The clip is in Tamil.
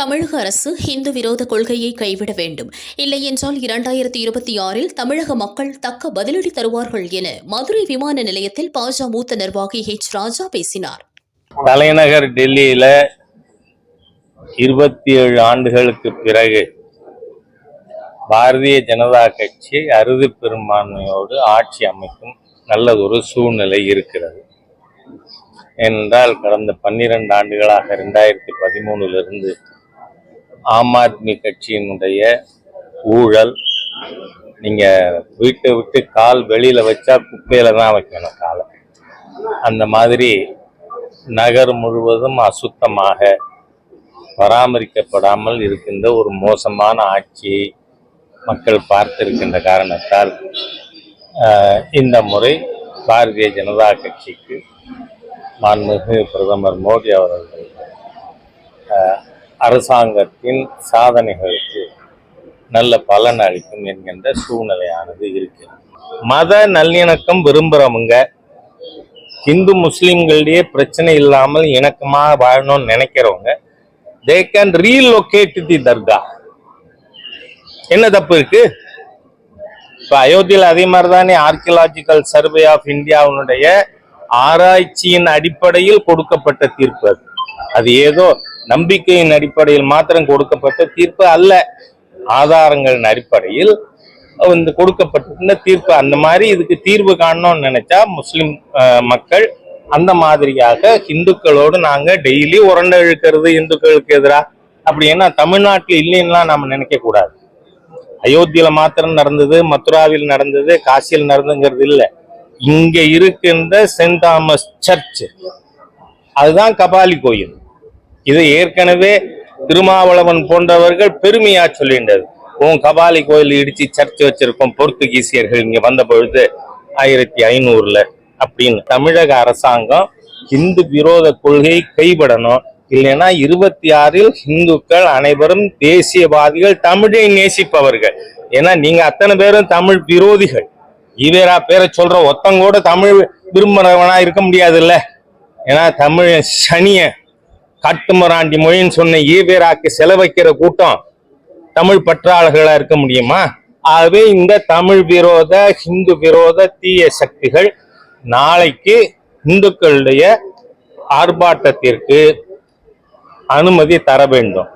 தமிழக அரசு இந்து விரோத கொள்கையை கைவிட வேண்டும். இல்லை என்றால் இரண்டாயிரத்தி இருபத்தி ஆறில் தமிழக மக்கள் தக்க பதிலடி தருவார்கள் என மதுரை விமான நிலையத்தில் பாஜ மூத்த நிர்வாகி ஹெச் ராஜா பேசினார். தலைநகர் டெல்லியில இருபத்தி ஏழு ஆண்டுகளுக்கு பிறகு பாரதிய ஜனதா கட்சி அறுதி பெரும்பான்மையோடு ஆட்சி அமைக்கும் நல்லதொரு சூழ்நிலை இருக்கிறது. ஏனென்றால் கடந்த பன்னிரண்டு ஆண்டுகளாக ரெண்டாயிரத்தி பதிமூணுலிருந்து ஆம் ஆத்மி கட்சியினுடைய ஊழல் நீங்கள் வீட்டை விட்டு கால் வெளியில் வச்சா குப்பையில் தான் வைக்கணும் காலை. அந்த மாதிரி நகர் முழுவதும் அசுத்தமாக பராமரிக்கப்படாமல் இருக்கின்ற ஒரு மோசமான ஆட்சியை மக்கள் பார்த்திருக்கின்ற காரணத்தால் இந்த முறை பாரதிய ஜனதா கட்சிக்கு மாண்புமிகு பிரதமர் மோடி அவர்கள் அரசாங்கத்தின் சாதனைகளுக்கு நல்ல பலன் அளிக்கும் என்கின்ற சூழ்நிலையானது இருக்கிறது. மத நல்லிணக்கம் விரும்புறவங்க இந்து முஸ்லீம்களிடையே பிரச்சனை இல்லாமல் இணக்கமாக வாழணும்னு நினைக்கிறவங்க தே கேன் ரீலொகேட் தி தர்கா என்ன தப்பு இருக்கு? இப்போ அயோத்தியில் அதே மாதிரி தானே ஆர்கியலாஜிக்கல் சர்வே ஆஃப் இந்தியாவுடைய ஆராய்ச்சியின் அடிப்படையில் கொடுக்கப்பட்ட தீர்ப்பு அது. அது ஏதோ நம்பிக்கையின் அடிப்படையில் மாத்திரம் கொடுக்கப்பட்ட தீர்ப்பு அல்ல. ஆதாரங்களின் அடிப்படையில் வந்து கொடுக்கப்பட்டிருந்த தீர்ப்பு. அந்த மாதிரி இதுக்கு தீர்வு காணணும்னு நினைச்சா முஸ்லிம் மக்கள் அந்த மாதிரியாக இந்துக்களோடு நாங்க டெய்லி உரண்டை இழுக்கிறது இந்துக்களுக்கு எதிராக அப்படி ஏன்னா தமிழ்நாட்டில் இல்லைன்னுலாம் நம்ம நினைக்க கூடாது. அயோத்தியில மாத்திரம் நடந்தது மதுராவில் நடந்தது காசியில் நடந்துங்கிறது இல்லை. இங்க இருக்கின்ற சென்ட் தாமஸ் சர்ச் அதுதான் கபாலி கோயில். இது ஏற்கனவே திருமாவளவன் போன்றவர்கள் பெருமையா சொல்லின்றது உன் கபாலி கோயில் இடிச்சு சர்ச்சு வச்சிருக்கோம் போர்த்துகீசியர்கள் இங்க வந்த பொழுது ஆயிரத்தி ஐநூறுல அப்படின்னு. தமிழக அரசாங்கம் இந்து விரோத கொள்கையை கைவிடணும். இல்லைன்னா இருபத்தி ஆறில் இந்துக்கள் அனைவரும் தேசியவாதிகள் தமிழை நேசிப்பவர்கள். ஏன்னா நீங்க அத்தனை பேரும் தமிழ் விரோதிகள். ஈவேரா பேரை சொல்ற ஒத்தங்கூட தமிழ் விரும்புறவனா இருக்க முடியாதுல்ல. ஏன்னா தமிழ் சனிய காட்டுமராண்டி மொழின்னு சொன்ன ஈவேராக்கு செலவைக்கிற கூட்டம் தமிழ் பற்றாளர்களா இருக்க முடியுமா? ஆகவே இந்த தமிழ் விரோத ஹிந்து விரோத தீய சக்திகள் நாளைக்கு இந்துக்களுடைய ஆர்ப்பாட்டத்திற்கு அனுமதி தர வேண்டும்.